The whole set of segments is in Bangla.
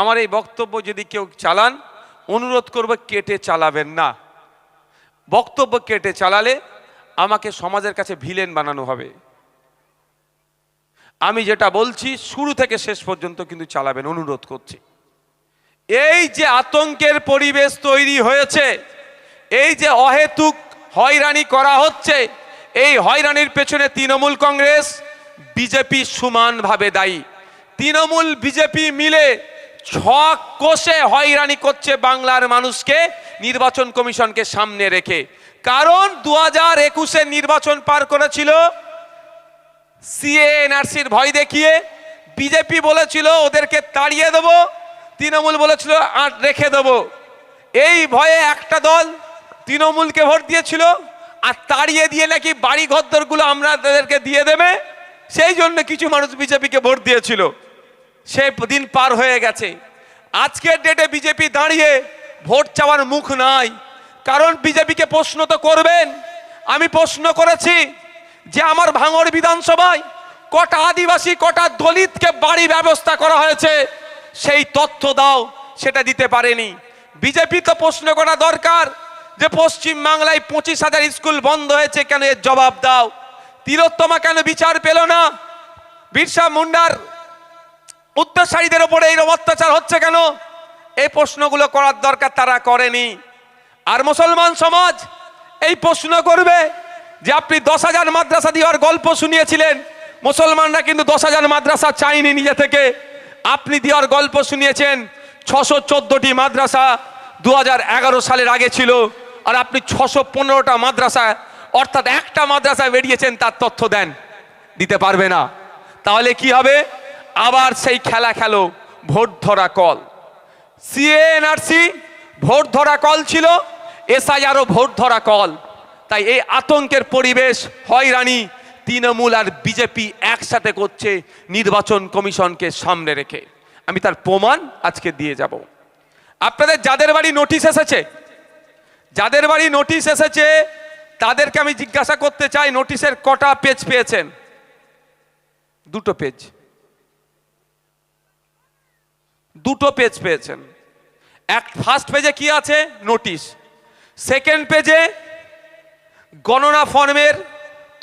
আমার এই বক্তব্য যদি কেউ চালান, অনুরোধ করব কেটে চালাবেন না। বক্তব্য কেটে চালালে আমাকে সমাজের কাছে ভিলেন বানানো হবে। আমি যেটা বলছি, শুরু থেকে শেষ পর্যন্ত কিন্তু চালাবেন, অনুরোধ করছি। এই যে আতঙ্কের পরিবেশ তৈরি হয়েছে, এই যে অহেতুক হয়রানি করা হচ্ছে, এই হয়রানির পেছনে তৃণমূল কংগ্রেস, বিজেপি সমানভাবে দায়ী। তৃণমূল বিজেপি মিলে ছক কোষে হয়রানি করছে বাংলার মানুষকে, নির্বাচন কমিশনকে সামনে রেখে। কারণ দু হাজার একুশের নির্বাচন পার করেছিল সিএ এনআরসির ভয় দেখিয়ে, বিজেপি বলেছিল, ওদেরকে তাড়িয়ে দেবো। তৃণমূল বলেছিল, আট, রেখে দেবো। এই ভয়ে একটা দল তৃণমূলকে ভোট দিয়েছিল, আর তাড়িয়ে দিয়ে নাকি বাড়ি ঘরদরগুলো আমরা তাদেরকে দিয়ে দেবে, সেই জন্য কিছু মানুষ বিজেপিকে ভোট দিয়েছিল। সে দিন পার হয়ে গেছে। আজকের ডেটে বিজেপি দাঁড়িয়ে ভোট চাওয়ার মুখ নাই। কারণ বিজেপিকে প্রশ্ন তো করবেন। আমি প্রশ্ন করেছি যে আমার ভাঙড় বিধানসভায় কটা আদিবাসী, কটা দলিতকে বাড়ি ব্যবস্থা করা হয়েছে, সেই তথ্য দাও, সেটা দিতে পারেনি। বিজেপি তো প্রশ্ন করা দরকার যে পশ্চিম বাংলায় পঁচিশ হাজার স্কুল বন্ধ হয়েছে কেন? এর জবাব দাও। তিলোত্তমা কেন বিচার পেল না? বিরসা মুন্ডার উত্তরসারীদের ওপরে এইরকম অত্যাচার হচ্ছে কেন? এই প্রশ্নগুলো করার দরকার তারা করেনি। আর মুসলমান সমাজ এই প্রশ্ন করবে যে আপনি দশ হাজার মাদ্রাসা দেওয়ার গল্প শুনিয়েছিলেন। মুসলমানরা কিন্তু দশ হাজার মাদ্রাসা চাইনি নিজে থেকে। আপনি দেওয়ার গল্প শুনিয়েছেন, ছশো চোদ্দটি মাদ্রাসা দু হাজার এগারো সালের আগে ছিল। আর আপনি ছশো পনেরোটা মাদ্রাসা, অর্থাৎ একটা মাদ্রাসায় বেরিয়েছেন, তার তথ্য দেন। দিতে পারবে না। তাহলে কি হবে? আবার সেই খেলা খেলো ভোট ধরা কল। সিএনআরসি ভোট ধরা কল ছিল এসআইআরও ভোট ধরা কল। তাই এই আতঙ্কের পরিবেশ হয়রানি তৃণমূল আর বিজেপি একসাথে করছে নির্বাচন কমিশনকে সামনে রেখে। আমি তার প্রমাণ আজকে দিয়ে যাব। আপনাদের যাদের বাড়ি নোটিশ এসেছে, যাদের বাড়ি নোটিশ এসেছে, তাদেরকে আমি জিজ্ঞাসা করতে চাই, নোটিশের কটা পেজ পেয়েছেন? দুটো পেজ দুটো পেজ পেয়েছেন। এক ফার্স্ট পেজে কি আছে? নোটিশ সেকেন্ড পেজে গণনা ফর্মের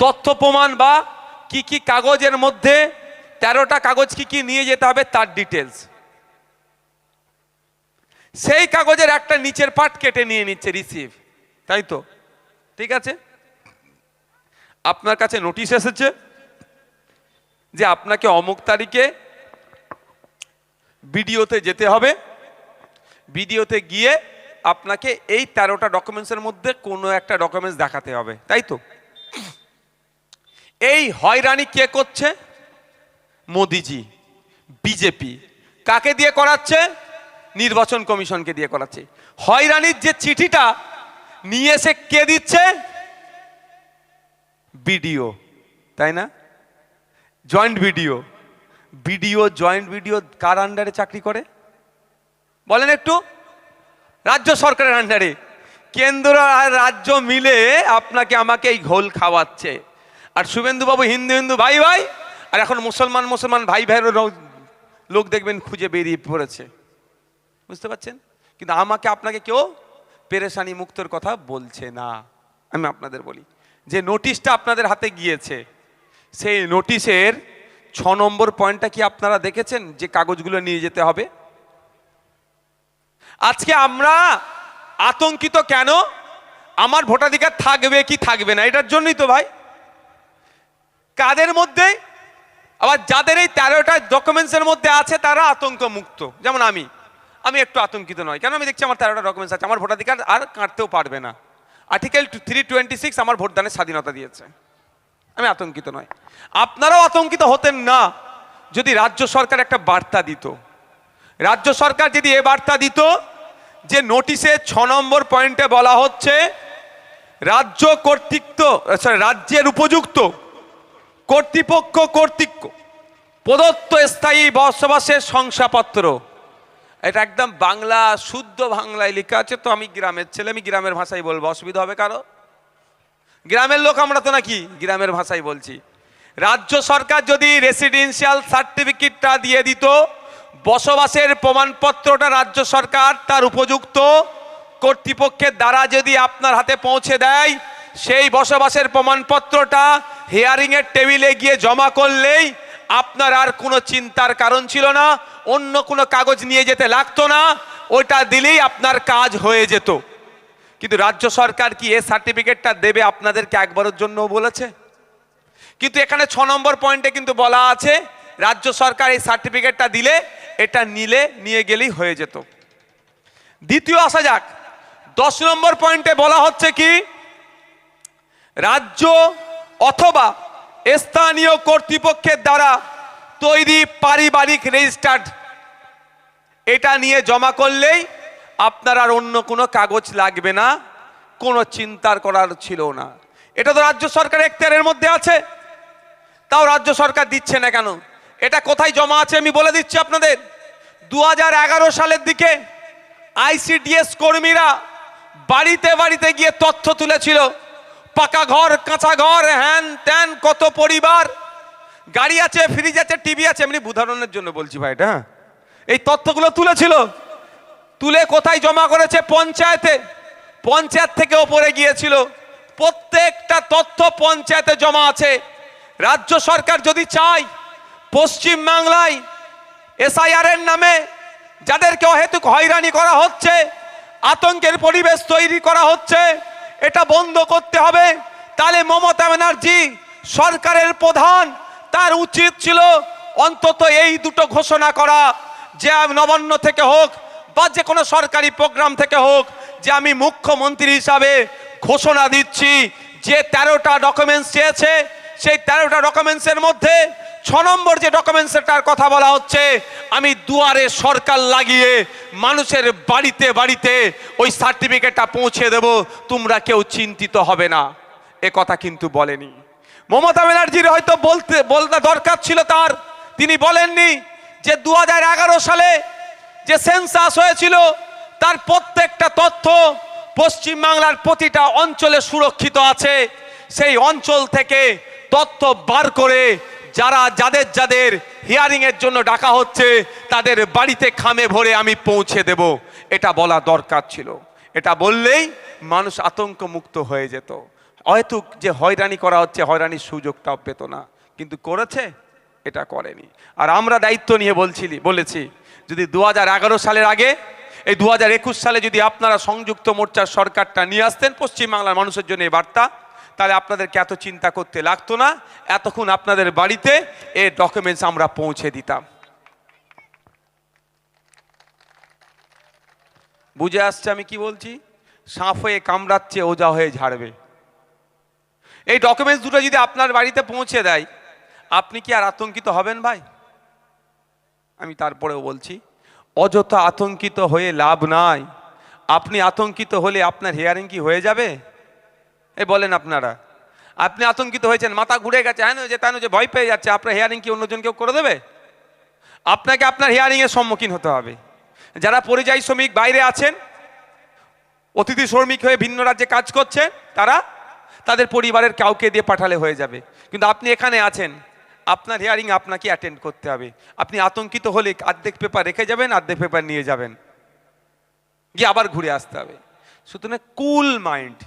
তথ্য প্রমাণ বা কি কি কাগজের মধ্যে তেরোটা কাগজ কি কি নিয়ে যেতে হবে তার ডিটেলস সেই কাগজের একটা নিচের পার্ট কেটে নিয়ে নিচ্ছে রিসিভ তাই তো? ঠিক আছে? আপনার কাছে নোটিশ এসেছে যে আপনাকে অমুক তারিখে ভিডিওতে যেতে হবে। ভিডিওতে গিয়ে আপনাকে এই তেরোটা ডকুমেন্টসের মধ্যে কোনো একটা ডকুমেন্টস দেখাতে হবে। তাই তো? এই হয়রানি কে করছে? মোদিজি, বিজেপি। কাকে দিয়ে করাচ্ছে? নির্বাচন কমিশনকে দিয়ে করাচ্ছে। হয়রানির যে চিঠিটা নিয়ে এসে কে দিচ্ছে? বিডিও। তাই না? Joint BDO BDO, joint BDO কার আন্ডারে চাকরি করে? বলেন একটু। রাজ্য সরকারের আন্ডারে কেন্দ্র আর রাজ্য মিলে আপনাকে আমাকে এই ঘোল খাওয়াচ্ছে। আর শুভেন্দুবাবু হিন্দু হিন্দু ভাই ভাই, আর এখন মুসলমান মুসলমান ভাই ভাইয়ের লোক দেখবেন খুঁজে বেরিয়ে পড়েছে। বুঝতে পারছেন? কিন্তু আমাকে আপনাকে কেউ পেরেশানি মুক্তর কথা বলছে না। আমি আপনাদের বলি, যে নোটিশটা আপনাদের হাতে গিয়েছে, সেই নোটিশের ছ নম্বর পয়েন্টটা কি আপনারা দেখেছেন যে কাগজগুলো নিয়ে যেতে হবে? আজকে আমরা আতঙ্কিত কেন? আমার ভোটাধিকার থাকবে কি থাকবে না? এটার জন্যই তো ভাই। কাদের মধ্যে? আবার যাদের এই তেরোটা ডকুমেন্টসের মধ্যে আছে, তারা আতঙ্ক মুক্ত যেমন আমি। আমি একটু আতঙ্কিত নয়। কেন আমি দেখছি আমার তেরোটা ডকুমেন্টস আছে? আমার ভোটাধিকার আর কাটতেও পারবে না। আর্টিকেল থ্রি টোয়েন্টি সিক্স আমার ভোটদানের স্বাধীনতা দিয়েছে। আমি আতঙ্কিত নয়। আপনারাও আতঙ্কিত হতেন না যদি রাজ্য সরকার একটা বার্তা দিত। রাজ্য সরকার যদি এ বার্তা দিত যে নোটিশে ছ নম্বর পয়েন্টে বলা হচ্ছে, রাজ্য কর্তৃত্ব সরি রাজ্যের উপযুক্ত কর্তৃপক্ষ কর্তৃক প্রদত্ত স্থায়ী বসবাসের শংসাপত্র। এটা একদম বাংলা, শুদ্ধ বাংলায় লেখা আছে, তো আমি গ্রামের ছেলে, আমি গ্রামের ভাষায় বলব, অসুবিধা হবে কারও? গ্রামের লোক আমরা তো নাকি? গ্রামের ভাষায় বলছি। রাজ্য সরকার যদি রেসিডেন্সিয়াল সার্টিফিকেটটা দিয়ে দিত, বসবাসের প্রমাণপত্রটা রাজ্য সরকার তার উপযুক্ত কর্তৃপক্ষের দ্বারা যদি আপনার হাতে পৌঁছে দেয়, সেই বসবাসের প্রমাণপত্রটা হিয়ারিংয়ের টেবিলে গিয়ে জমা করলেই আপনার আর কোনো চিন্তার কারণ ছিল না, অন্য কোনো কাগজ নিয়ে যেতে লাগতো না ওটা দিলেই আপনার কাজ হয়ে যেত। কিন্তু রাজ্য সরকার কি এ সার্টিফিকেটটা দেবে আপনাদেরকে একবারের জন্য বলেছে? কিন্তু এখানে ছ নম্বর পয়েন্টে কিন্তু বলা আছে, রাজ্য সরকার এই সার্টিফিকেটটা দিলে এটা নিলে, নিয়ে গেলেই হয়ে যেত। দ্বিতীয় আসা যাক, দশ নম্বর পয়েন্টে বলা হচ্ছে কি, রাজ্য অথবা স্থানীয় কর্তৃপক্ষের দ্বারা তৈরি পারিবারিক রেজিস্টার্ড, এটা নিয়ে জমা করলেই আপনার আর অন্য কোনো কাগজ লাগবে না, কোনো চিন্তার করার ছিল না। এটা তো রাজ্য সরকার এখতিয়ারের মধ্যে আছে। তাও রাজ্য সরকার দিচ্ছে না কেন? এটা কোথায় জমা আছে আমি বলে দিচ্ছি আপনাদের। দু হাজার এগারো সালের দিকে আইসিডিএস কর্মীরা বাড়িতে বাড়িতে গিয়ে তথ্য তুলেছিল, পাকা ঘর, কাঁচা ঘর, হ্যান ত্যান, কত পরিবার, গাড়ি আছে, ফ্রিজ আছে, টিভি আছে। এমনি উদাহরণের জন্য বলছি ভাই এটা হ্যাঁ? এই তথ্যগুলো তুলেছিল। তুলে কোথায় জমা করেছে পঞ্চায়েতে? পঞ্চায়েত থেকে ওপরে গিয়েছিল। প্রত্যেকটা তথ্য পঞ্চায়েতে জমা আছে। রাজ্য সরকার যদি চায়, পশ্চিম বাংলায় এসআইআর এর নামে যাদেরকে অহেতুক হয়রানি করা হচ্ছে, আতঙ্কের পরিবেশ তৈরি করা হচ্ছে, এটা বন্ধ করতে হবে, তাহলে মমতা ব্যানার্জি সরকারের প্রধান। তার উচিত ছিল অন্তত এই দুটো ঘোষণা করা, যে নবান্ন থেকে হোক বা যে কোনো সরকারি প্রোগ্রাম থেকে হোক, যে আমি মুখ্যমন্ত্রী হিসাবে ঘোষণা দিচ্ছি, যে তেরোটা ডকুমেন্টস চেয়েছে, সেই তেরোটা ডকুমেন্টসের মধ্যে ছ নম্বর যে ডকুমেন্টসটার কথা বলা হচ্ছে, আমি দুয়ারে সরকার লাগিয়ে মানুষের বাড়িতে বাড়িতে ওই সার্টিফিকেটটা পৌঁছে দেব, তোমরা কেউ চিন্তিত হবে না। এ কথা কিন্তু বলেনি। মমতা ব্যানার্জির হয়তো বলতে বলতে দরকার ছিল তার। তিনি বলেননি যে দু হাজার এগারো সালে যে সেন্সাস হয়েছিল, তার প্রত্যেকটা তথ্য পশ্চিমবাংলার প্রতিটা অঞ্চলে সুরক্ষিত আছে। সেই অঞ্চল থেকে তথ্য বার করে যারা যাদের যাদের হিয়ারিং এর জন্য ডাকা হচ্ছে, তাদের বাড়িতে খামে ভরে আমি পৌঁছে দেব। এটা বলা দরকার ছিল। এটা বললেই মানুষ আতঙ্ক মুক্ত হয়ে যেত। হয়তো যে হয়রানি করা হচ্ছে, হয়রানির সুযোগটাও পেত না। কিন্তু করেছে, এটা করেনি। আর আমরা দায়িত্ব নিয়ে বলছিলি, বলেছি যদি দু হাজার এগারো সালের আগে, এই দু হাজার একুশ সালে যদি আপনারা সংযুক্ত মোর্চার সরকারটা নিয়ে আসতেন পশ্চিমবাংলার মানুষের জন্য এই বার্তা, তাহলে আপনাদেরকে এত চিন্তা করতে লাগতো না। এতক্ষণ আপনাদের বাড়িতে এই ডকুমেন্টস আমরা পৌঁছে দিতাম। বুঝে আসছে আমি কি বলছি? সাঁপ হয়ে কামড়াচ্ছে, ওজা হয়ে ঝাড়বে। এই ডকুমেন্টস দুটো যদি আপনার বাড়িতে পৌঁছে দেয়, আপনি কি আর আতঙ্কিত হবেন ভাই? আমি তারপরেও বলছি, অযথা আতঙ্কিত হয়ে লাভ নাই। আপনি আতঙ্কিত হলে আপনার হেয়ারিং কি হয়ে যাবে? এ বলেন আপনারা, আপনি আতঙ্কিত হয়েছেন, মাথা ঘুরে গেছে হ্যাঁ যে তাই যে ভয় পেয়ে যাচ্ছে, আপনার হিয়ারিং কি অন্যজন কেউ করে দেবে? আপনাকে আপনার হিয়ারিংয়ের সম্মুখীন হতে হবে। যারা পরিযায়ী শ্রমিক বাইরে আছেন, অতিথি শ্রমিক হয়ে ভিন্ন রাজ্যে কাজ করছে, তারা তাদের পরিবারের কাউকে দিয়ে পাঠালে হয়ে যাবে। কিন্তু আপনি এখানে আছেন আপনার হিয়ারিং আপনাকে অ্যাটেন্ড করতে হবে। আপনি আতঙ্কিত হলে অর্ধেক পেপার রেখে যাবেন, আর্ধেক পেপার নিয়ে যাবেন। গিয়ে আবার ঘুরে আসতে হবে। সুতরাং কুল মাইন্ড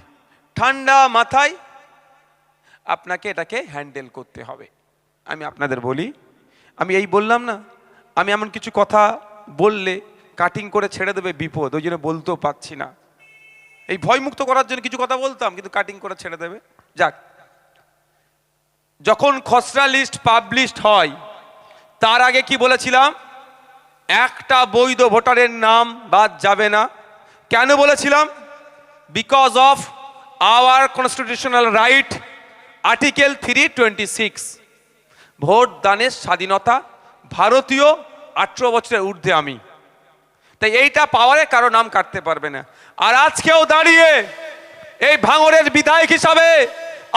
ঠান্ডা মাথায় আপনাকে এটাকে হ্যান্ডেল করতে হবে। আমি আপনাদের বলি, আমি এই বললাম না, আমি এমন কিছু কথা বললে কাটিং করে ছেড়ে দেবে বিপদ, ওই জন্য বলতেও পাচ্ছি না। এই ভয়মুক্ত করার জন্য কিছু কথা বলতাম, কিন্তু কাটিং করে ছেড়ে দেবে। যাক যখন খসড়া লিস্ট পাবলিশড হয়, তার আগে কি বলেছিলাম? একটা বৈধ ভোটারের নাম বাদ যাবে না। কেন বলেছিলাম? Because of our constitutional right article three twenty six vote দানের স্বাধীনতা ভারতীয় আঠেরো বছরের ঊর্ধ্বে আমি। তাই এইটা পাওয়ারে কারও নাম কাটতে পারবে না। আর আজকেও দাঁড়িয়ে এই ভাঙরের বিধায়ক হিসাবে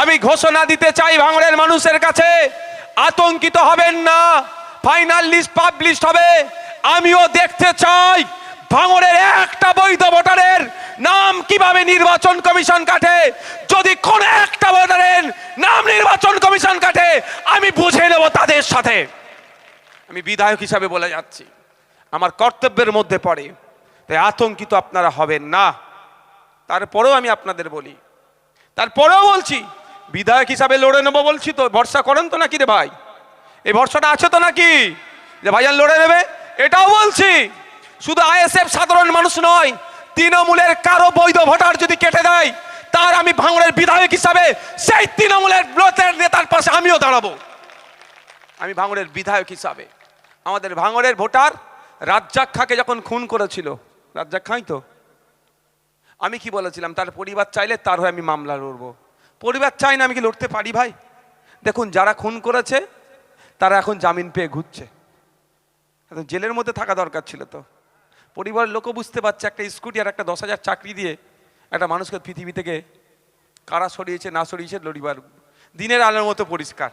আমি ঘোষণা দিতে চাই ভাঙড়ের মানুষের কাছে, আতঙ্কিত হবেন না ফাইনাল লিস্ট পাবলিশ হবে। আমিও দেখতে চাই ভাঙড়ের একটা বৈধ ভোটারের নাম কীভাবে নির্বাচন কমিশন কাটে। যদি কোন একটা ভোটারের নাম নির্বাচন কমিশন কাটে, আমি বুঝে নেব তাদের সাথে। আমি বিধায়ক হিসাবে বলে যাচ্ছি, আমার কর্তব্যের মধ্যে পড়ে, তাই আতঙ্কিত আপনারা হবেন না। তারপরেও আমি আপনাদের বলি, তারপরেও বলছি বিধায়ক হিসাবে লড়ে নেব বলছি তো, ভরসা করেন তো নাকি রে ভাই? এই ভরসাটা আছে তো নাকি? যে ভাইজান লড়ে নেবে? এটাও বলছি, শুধু আইএসএফ সাধারণ মানুষ নয়, তৃণমূলের কারও বৈধ ভোটার যদি কেটে দেয়, তার আমি ভাঙড়ের বিধায়ক হিসাবে সেই তৃণমূলের ব্লকের নেতার পাশে আমিও দাঁড়াবো। আমি ভাঙড়ের বিধায়ক হিসাবে। আমাদের ভাঙড়ের ভোটার রাজ্জাক খাঁকে যখন খুন করেছিল, রাজ্জাক খাঁই তো? আমি কি বলেছিলাম, তার পরিবার চাইলে তার হয়ে আমি মামলা লড়বো। পরিবার চাই না আমি কি লড়তে পারি ভাই? দেখুন, যারা খুন করেছে, তারা এখন জামিন পেয়ে ঘুরছে। জেলের মধ্যে থাকা দরকার ছিল তো। পরিবারের লোকও বুঝতে পারছে, একটা স্কুটি আর একটা দশ হাজার চাকরি দিয়ে একটা মানুষকে পৃথিবী থেকে কারা সরিয়েছে, না সরিয়েছে, লড়িবার দিনের আলোর মতো পরিষ্কার।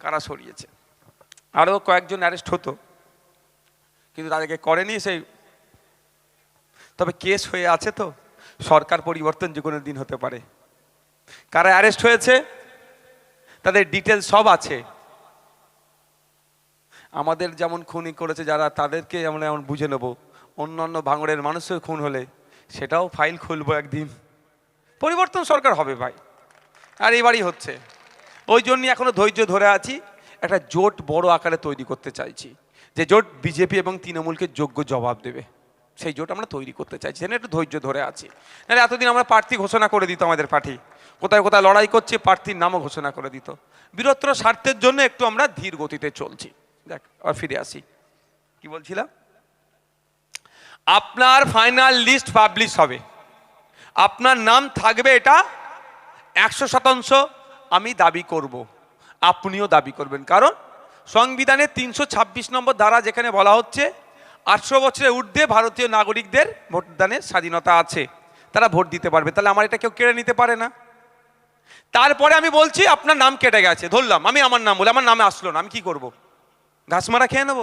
কারা সরিয়েছে? আরও কয়েকজন অ্যারেস্ট হতো, কিন্তু তাদেরকে করেনি সেই। তবে কেস হয়ে আছে তো। সরকার পরিবর্তন যে কোনো দিন হতে পারে। কারা অ্যারেস্ট হয়েছে? তাদের ডিটেলস সব আছে। আমাদের যেমন খুনি করেছে যারা, তাদেরকে যেমন এমন বুঝে নেব। অন্যান্য ভাঙড়ের মানুষের খুন হলে সেটাও ফাইল খুলবো একদিন। পরিবর্তন সরকার হবে ভাই। আর এবারই হচ্ছে। ওই জন্যই এখনও ধৈর্য ধরে আছি, একটা জোট বড় আকারে তৈরি করতে চাইছি। যে জোট বিজেপি এবং তৃণমূলকে যোগ্য জবাব দেবে। সেই জোট আমরা তৈরি করতে চাইছি। সেখানে একটু ধৈর্য ধরে আছি। নাহলে এতদিন আমরা প্রার্থী ঘোষণা করে দিত আমাদের পার্টি। কোথায় কোথায় লড়াই করছে, প্রার্থীর নামও ঘোষণা করে দিত। বীরত্র স্বার্থের জন্য একটু আমরা ধীর গতিতে চলছি। দেখ আর ফিরে আসি। কি বলছিলাম? আপনার ফাইনাল লিস্ট পাবলিশ হবে। আপনার নাম থাকবে এটা একশো শতাংশ আমি দাবি করব। আপনিও দাবি করবেন। কারণ সংবিধানে তিনশো ছাব্বিশ নম্বর ধারা যেখানে বলা হচ্ছে, আটশো বছরের ঊর্ধ্বে ভারতীয় নাগরিকদের ভোটদানের স্বাধীনতা আছে। তারা ভোট দিতে পারবে। তাহলে আমার এটা কেউ কেড়ে নিতে পারে না। তারপরে আমি বলছি, আপনার নাম কেটে গেছে, ধরলাম। আমি আমার নাম বলে, আমার নামে আসলো না, আমি কি করব? ঘাস মারা খেয়ে নেব?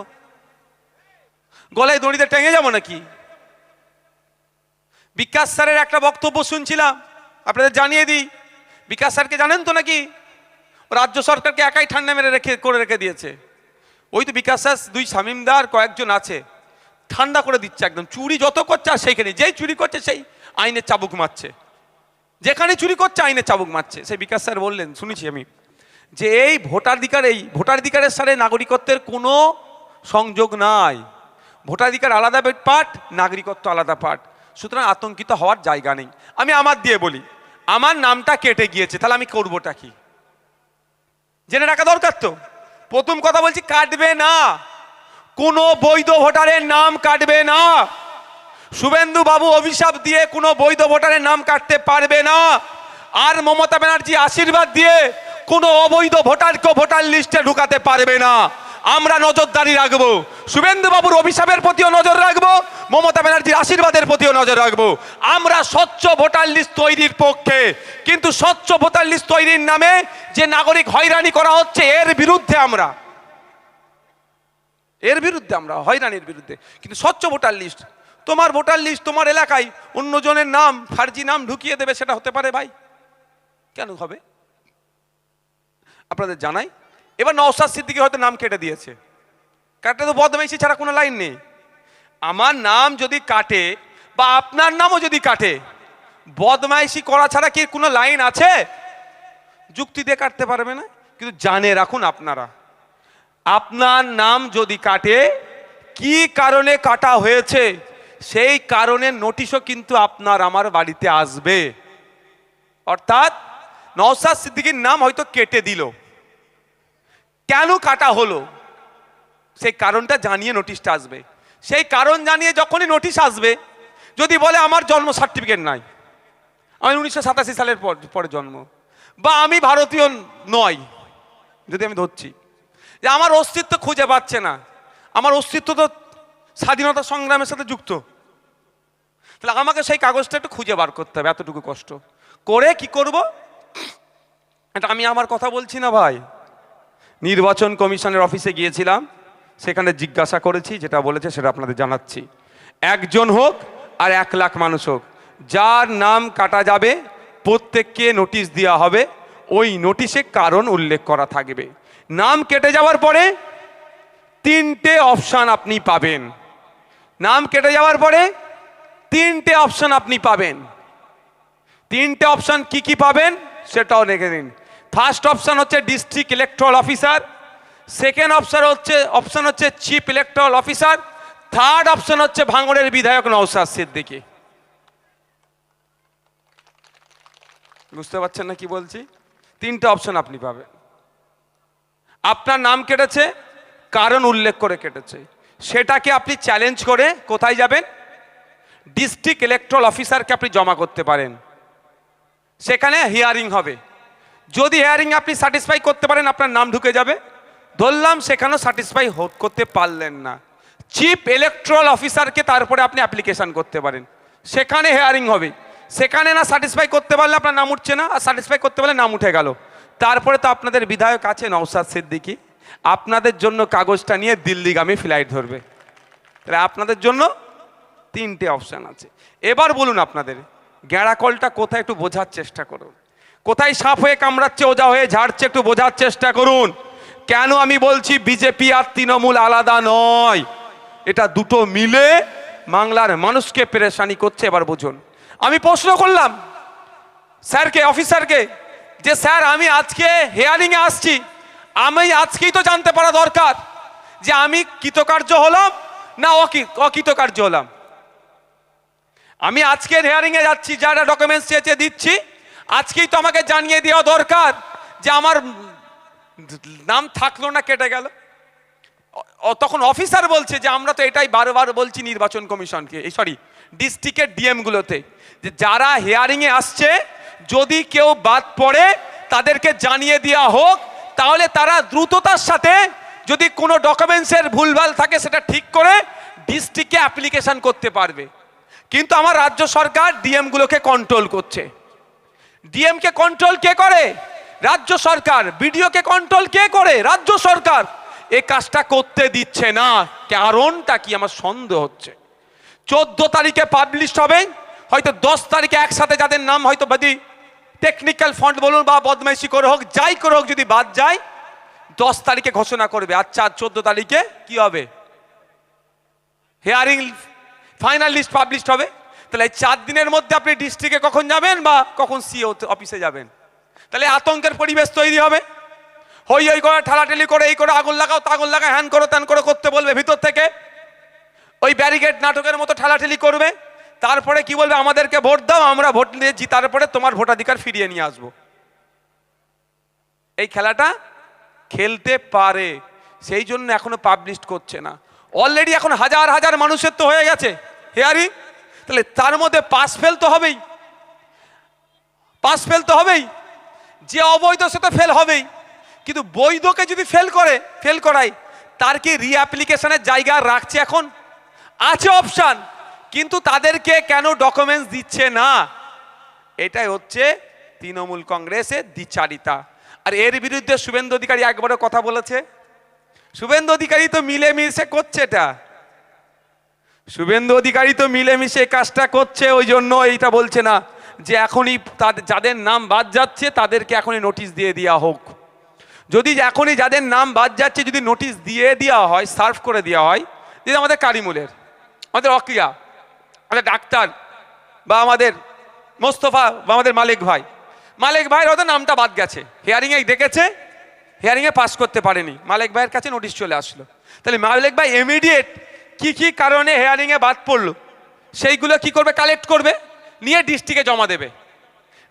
গলায় দড়িতে টেঙে যাব নাকি? বিকাশ স্যারের একটা বক্তব্য শুনছিলাম, আপনাদের জানিয়ে দিই। বিকাশ স্যারকে জানেন তো নাকি? রাজ্য সরকারকে একাই ঠান্ডা মেরে রেখে, করে রেখে দিয়েছে। ওই তো বিকাশ স্যার, দুই শামিমদার কয়েকজন আছে। ঠান্ডা করে দিচ্ছে একদম। চুরি যত করছে আর সেইখানে, যেই চুরি করছে সেই আইনের চাবুক মারছে। যেখানে চুরি করছে, আইনে চাবুক মারছে। সেই বিকাশ স্যার বললেন, শুনেছি আমি, যে এই ভোটাধিকার, এই ভোটাধিকারের সাথে নাগরিকত্বের কোনো সংযোগ নাই। ভোটাধিকার আলাদা পার্ট, নাগরিকত্ব আলাদা পার্ট। সুতরাং আতঙ্কিত হওয়ার জায়গা নেই। আমি আমার দিয়ে বলি, আমার নামটা কেটে গিয়েছে, তাহলে আমি করবোটা কি? জেনে রাখা দরকার তো। প্রথম কথা বলছি, কাটবে না। কোনো বৈধ ভোটারের নাম কাটবে না। শুভেন্দু বাবু অভিশাপ দিয়ে কোনো বৈধ ভোটারের নাম কাটতে পারবে না। আর মমতা ব্যানার্জি আশীর্বাদ দিয়ে কোনো অবৈধ ভোটারকে ভোটার লিস্টে ঢুকাতে পারবে না। আমরা নজরদারি রাখব। শুভেন্দু বাবুর অভিশাপের প্রতিও নজর রাখব, মমতা ব্যানার্জির আশীর্বাদের প্রতিও নজর রাখব। আমরা স্বচ্ছ ভোটার লিস্ট তৈরির পক্ষে। কিন্তু স্বচ্ছ ভোটার লিস্ট তৈরির নামে যে নাগরিক হয়রানি করা হচ্ছে, এর বিরুদ্ধে আমরা। এর বিরুদ্ধে আমরা, হয়রানির বিরুদ্ধে। কিন্তু স্বচ্ছ ভোটার লিস্ট তোমার ভোটার লিস্ট তোমার এলাকায়, অন্যজনের নাম, ফার্জি নাম ঢুকিয়ে দেবে, সেটা হতে পারে ভাই। কেন হবে? আপনাদের জানাই? এবার নওসাদ সিদ্দিকি হয়তো নাম কেটে দিয়েছে। কাটে তো বদমাইশি ছাড়া কোনো লাইন নেই। আমার নাম যদি কাটে, বা আপনার নামও যদি কাটে, বদমাইশি করা ছাড়া কি কোনো লাইন আছে? যুক্তি দিয়ে কাটতে পারবে না? কিন্তু জানে রাখুন আপনারা। আপনার নাম যদি কাটে, কি কারণে কাটা হয়েছে? সেই কারণে নোটিশও কিন্তু আপনার আমার বাড়িতে আসবে। অর্থাৎ নওসাদ সিদ্দিকীর নাম হয়তো কেটে দিল। কেন কাটা হলো? সেই কারণটা জানিয়ে নোটিশটা আসবে। সেই কারণ জানিয়ে যখনই নোটিশ আসবে, যদি বলে আমার জন্ম সার্টিফিকেট নাই, আমি উনিশশো সাতাশি সালের পর, পরে জন্ম, বা আমি ভারতীয় নয়, যদি আমি ধরছি, যে আমার অস্তিত্ব খুঁজে পাচ্ছে না, আমার অস্তিত্ব তো স্বাধীনতা সংগ্রামের সাথে যুক্ত তাহলে আমাকে সেই কাগজটা একটু খুঁজে বার করতে হবে, এতটুকু কষ্ট। করে কি করব? এটা আমি আমার কথা বলছি না ভাই। নির্বাচন কমিশনের অফিসে গিয়েছিলাম, সেখানে জিজ্ঞাসা করেছি, যেটা বলেছে সেটা আপনাদের জানাচ্ছি। একজন হোক আর এক লাখ মানুষ হোক, যার নাম কাটা যাবে, প্রত্যেককে নোটিশ দেওয়া হবে, ওই নোটিশে কারণ উল্লেখ করা থাকবে। নাম কেটে যাওয়ার পরে তিনটে অপশান আপনি পাবেন। নাম কেটে যাওয়ার পরে তিনটে অপশান আপনি পাবেন। তিনটে অপশান কি কি পাবেন সেটাও দেখে নিন। ফার্স্ট অপশান হচ্ছে district electoral officer second option হচ্ছে অপশান হচ্ছে chief electoral officer third option হচ্ছে ভাঙড়ের বিধায়ক নৌসাদ সিদ্দিকী। বুঝতে পারছেন না কি বলছি? তিনটে অপশন আপনি পাবেন। আপনার নাম কেটেছে, কারণ উল্লেখ করে কেটেছে। সেটাকে আপনি চ্যালেঞ্জ করে কোথায় যাবেন? ডিস্ট্রিক্ট ইলেকট্রাল অফিসারকে আপনি জমা করতে পারেন। সেখানে হিয়ারিং হবে। যদি হিয়ারিং আপনি স্যাটিসফাই করতে পারেন, আপনার নাম ঢুকে যাবে। ধরলাম সেখানেও স্যাটিসফাই করতে পারলেন না। চিফ ইলেকট্রাল অফিসারকে তারপরে আপনি অ্যাপ্লিকেশন করতে পারেন। সেখানে হেয়ারিং হবে। সেখানে না স্যাটিসফাই করতে পারলে আপনার নাম উঠছে না, আর স্যাটিসফাই করতে পারলে নাম উঠে গেল। তারপরে তো আপনাদের বিধায়ক আছে নওসাদ সিদ্দিকি। আপনাদের জন্য কাগজটা নিয়ে দিল্লিগামী ফ্লাইট ধরবে। তাহলে আপনাদের জন্য তিনটে অপশান আছে। এবার বলুন আপনাদের গ্যাঁড়াকলটা কোথায় একটু বোঝার চেষ্টা করুন। কোথায় সাপ হয়ে কামড়াচ্ছে, ওজা হয়ে ঝাড়ছে, একটু বোঝার চেষ্টা করুন। কেন আমি বলছি বিজেপি আর তৃণমূল আলাদা নয়। এটা দুটো মিলে বাংলার মানুষকে পেরেশানি করছে, এবার বুঝুন। আমি প্রশ্ন করলাম স্যারকে, অফিসারকে, যে স্যার, আমি আজকে হেয়ারিংয়ে আসছি। আমি আজকেই তো জানতে পারা দরকার যে আমি কৃতকার্য হলাম না অকি- অকৃতকার্য হলাম। আমি আজকের হেয়ারিংয়ে যাচ্ছি, যারা ডকুমেন্টস চেয়েছে দিচ্ছি। আজকেই তো আমাকে জানিয়ে দেওয়া দরকার যে আমার নাম থাকল না, কেটে গেল। তখন অফিসার বলছে যে আমরা তো এটাই বারবার বলছি নির্বাচন কমিশনকে, এই সরি ডিস্ট্রিক্টের ডিএমগুলোতে যে যারা হিয়ারিংয়ে আসছে, যদি কেউ বাদ পড়ে, তাদেরকে জানিয়ে দেওয়া হোক, তাহলে তারা দ্রুততার সাথে যদি কোনো ডকুমেন্টসের ভুলভাল থাকে, সেটা ঠিক করে ডিস্ট্রিক্টে অ্যাপ্লিকেশন করতে পারবে। কিন্তু আমার রাজ্য সরকার ডিএমগুলোকে কন্ট্রোল করছে। ডিএমকে কন্ট্রোল কে করে? রাজ্য সরকার। বিডিওকে কন্ট্রোল কে করে? রাজ্য সরকার। এই কাজটা করতে দিচ্ছে না। কারণটা কি? আমার সন্দেহ হচ্ছে। চোদ্দ তারিখে পাবলিশ হবে। হয়তো দশ তারিখে একসাথে যাদের নাম হয়তো বাদি টেকনিক্যাল ফন্ড বলুন বা বদমাইশি করে হোক, যাই করে হোক, যদি বাদ যায়, দশ তারিখে ঘোষণা করবে। আচ্ছা চোদ্দ তারিখে কি হবে? হেয়ারিং ফাইনাল লিস্ট পাবলিশ হবে। তাহলে চার দিনের মধ্যে আপনি ডিস্ট্রিক্টে কখন যাবেন বা কখন সিও অফিসে যাবেন? তাহলে আতঙ্কের পরিবেশ তৈরি হবে। হই হই করে, ঠেলাঠেলি করে, এই করে, আগুন লাগাও, তাগুন লাগাও হ্যান করো, ত্যান করো, করতে বলবে ভিতর থেকে। ওই ব্যারিকেড নাটকের মতো ঠেলাঠেলি করবে। তারপরে কি বলবে? আমাদেরকে ভোট দাও, আমরা ভোট দিয়ে জিতার পরে তোমার ভোটাধিকার ফিরিয়ে নিয়ে আসব। এই খেলাটা খেলতে পারে। সেই জন্য এখনও পাবলিশ করছে না। অলরেডি এখন হাজার হাজার মানুষের তো হয়ে গেছে। হেয়ারিং তাহলে তার মধ্যে পাস ফেল তো হবেই। পাস ফেল তো হবেই। যে অবৈধ সে তো ফেল হবেই। কিন্তু বৈধকে যদি ফেল করে, ফেল করায়, তার কি রিঅ্যাপ্লিকেশনের জায়গা রাখছে এখন? আছে অপশান কিন্তু তাদেরকে কেন ডকুমেন্টস দিচ্ছে না? এটাই হচ্ছে তৃণমূল কংগ্রেসের দ্বিচারিতা। আর এর বিরুদ্ধে শুভেন্দু অধিকারী একবারও কথা বলেছে। শুভেন্দু অধিকারী তো মিলেমিশে করছে এটা। শুভেন্দু অধিকারী তো মিলেমিশে কাজটা করছে, ওই জন্য এইটা বলছে না যে এখনই তাদের, যাদের নাম বাদ যাচ্ছে তাদেরকে এখনই নোটিশ দিয়ে দেওয়া হোক। যদি এখনই যাদের নাম বাদ যাচ্ছে, যদি নোটিশ দিয়ে দেওয়া হয় সার্ভ করে দেওয়া হয় যদি আমাদের কারিমুলের, আমাদের অক্রিয়া আমাদের ডাক্তার বা আমাদের মোস্তফা বা আমাদের মালিক ভাই। মালিক ভাইয়ের হয়তো নামটা বাদ গেছে হিয়ারিংয়ে ডেকেছে হিয়ারিংয়ে পাস করতে পারেনি। মালিক ভাইয়ের কাছে নোটিশ চলে আসলো। তাহলে মালিক ভাই ইমিডিয়েট কি কি কারণে হেয়ারিংয়ে বাদ পড়ল? সেইগুলো কি করবে? কালেক্ট করবে? নিয়ে ডিস্ট্রিক্টে জমা দেবে।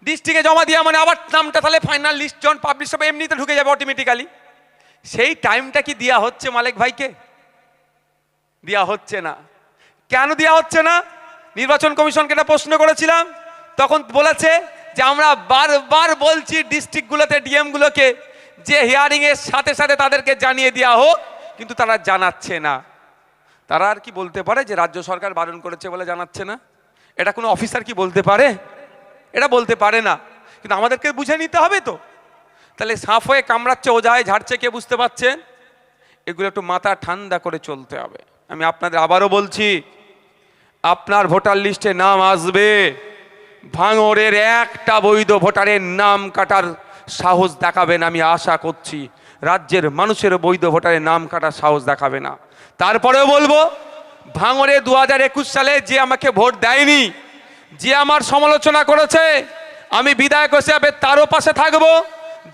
ডিস্ট্রিক্টে জমা দেওয়া মানে আবার নামটা তাহলে ফাইনাল লিস্ট যখন পাবলিশ হবে, এমনিতে ঢুকে যাবে অটোমেটিক্যালি সেই টাইমটা কি দেওয়া হচ্ছে মালিক ভাইকে? দেওয়া হচ্ছে না। কেন দেওয়া হচ্ছে না? নির্বাচন কমিশনকে একটা প্রশ্ন করেছিলাম। তখন বলেছে যে আমরা বারবার বলছি ডিস্ট্রিক্টগুলোতে ডিএমগুলোকে যে হিয়ারিংয়ের সাথে সাথে তাদেরকে জানিয়ে দেওয়া হোক, কিন্তু তারা জানাচ্ছে না। তারা আর কি বলতে পারে যে রাজ্য সরকার বারণ করেছে বলে জানাচ্ছে না? এটা কোনো অফিসার কি বলতে পারে? এটা বলতে পারে না। কিন্তু আমাদেরকে বুঝে নিতে হবে তো। তাহলে সাফ হয়ে কামড়াচ্ছে, ওজায় ঝাড়ছে, কে বুঝতে পারছেন? এগুলো একটু মাথা ঠান্ডা করে চলতে হবে। আমি আপনাদের আবারও বলছি, আপনার ভোটার লিস্টে নাম আসবে। ভাঙরের একটা বৈধ ভোটারের নাম কাটার সাহস দেখাবেন আমি আশা করছি। রাজ্যের মানুষের বৈধ ভোটারের নাম কাটার সাহস দেখাবে না। তারপরেও বলব ভাঙরে দু হাজার একুশ সালে যে আমাকে ভোট দেয়নি, যে আমার সমালোচনা করেছে, আমি বিধায়ক হিসাবে তারও পাশে থাকব,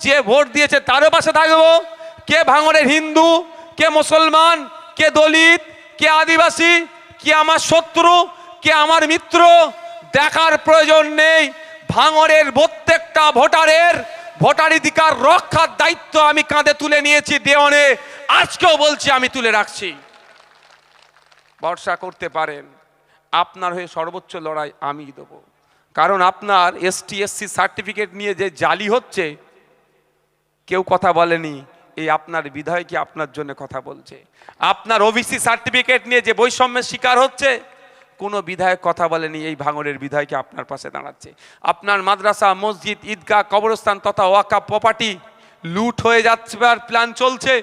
যে ভোট দিয়েছে তারও পাশে থাকব, কে ভাঙরের হিন্দু, কে মুসলমান, কে দলিত, কে আদিবাসী, কে আমার শত্রু, কে আমার মিত্র, দেখার প্রয়োজন নেই। ভাঙরের প্রত্যেকটা ভোটারের ভোটাধিকার রক্ষার দায়িত্ব আমি কাঁধে তুলে নিয়েছি, দেওয়ানে। আজকেও বলছি, আমি তুলে রাখছি। ভরসা করতে পারেন। আপনার হয়ে সর্বোচ্চ লড়াই আমি দেবো। কারণ আপনার এসটি, এসসি সার্টিফিকেট নিয়ে যে জালি হচ্ছে, কেউ কথা বলেনি। এই আপনার বিধায়কই আপনার জন্য কথা বলছে। আপনার ওবিসি সার্টিফিকেট নিয়ে যে বৈষম্যের শিকার হচ্ছে কোনো বিধায়ক কথা বলেনি, এই ভাঙরের বিধায়কে আপনার পাশে দাঁড়াচ্ছে। আপনার মাদ্রাসা, মসজিদ, ঈদগাহ, কবরস্থান তথা ওয়াকা প্রপার্টি লুট হয়ে যাচ্ছে আর প্ল্যান চলছে।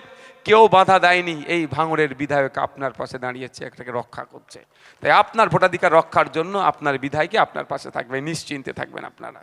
কেউ বাধা দেয়নি, এই ভাঙরের বিধায়ক আপনার পাশে দাঁড়িয়েছে, একটাকে রক্ষা করছে। তাই আপনার ভোটাধিকার রক্ষার জন্য আপনার বিধায়কে আপনার পাশে থাকবে, নিশ্চিন্তে থাকবেন আপনারা।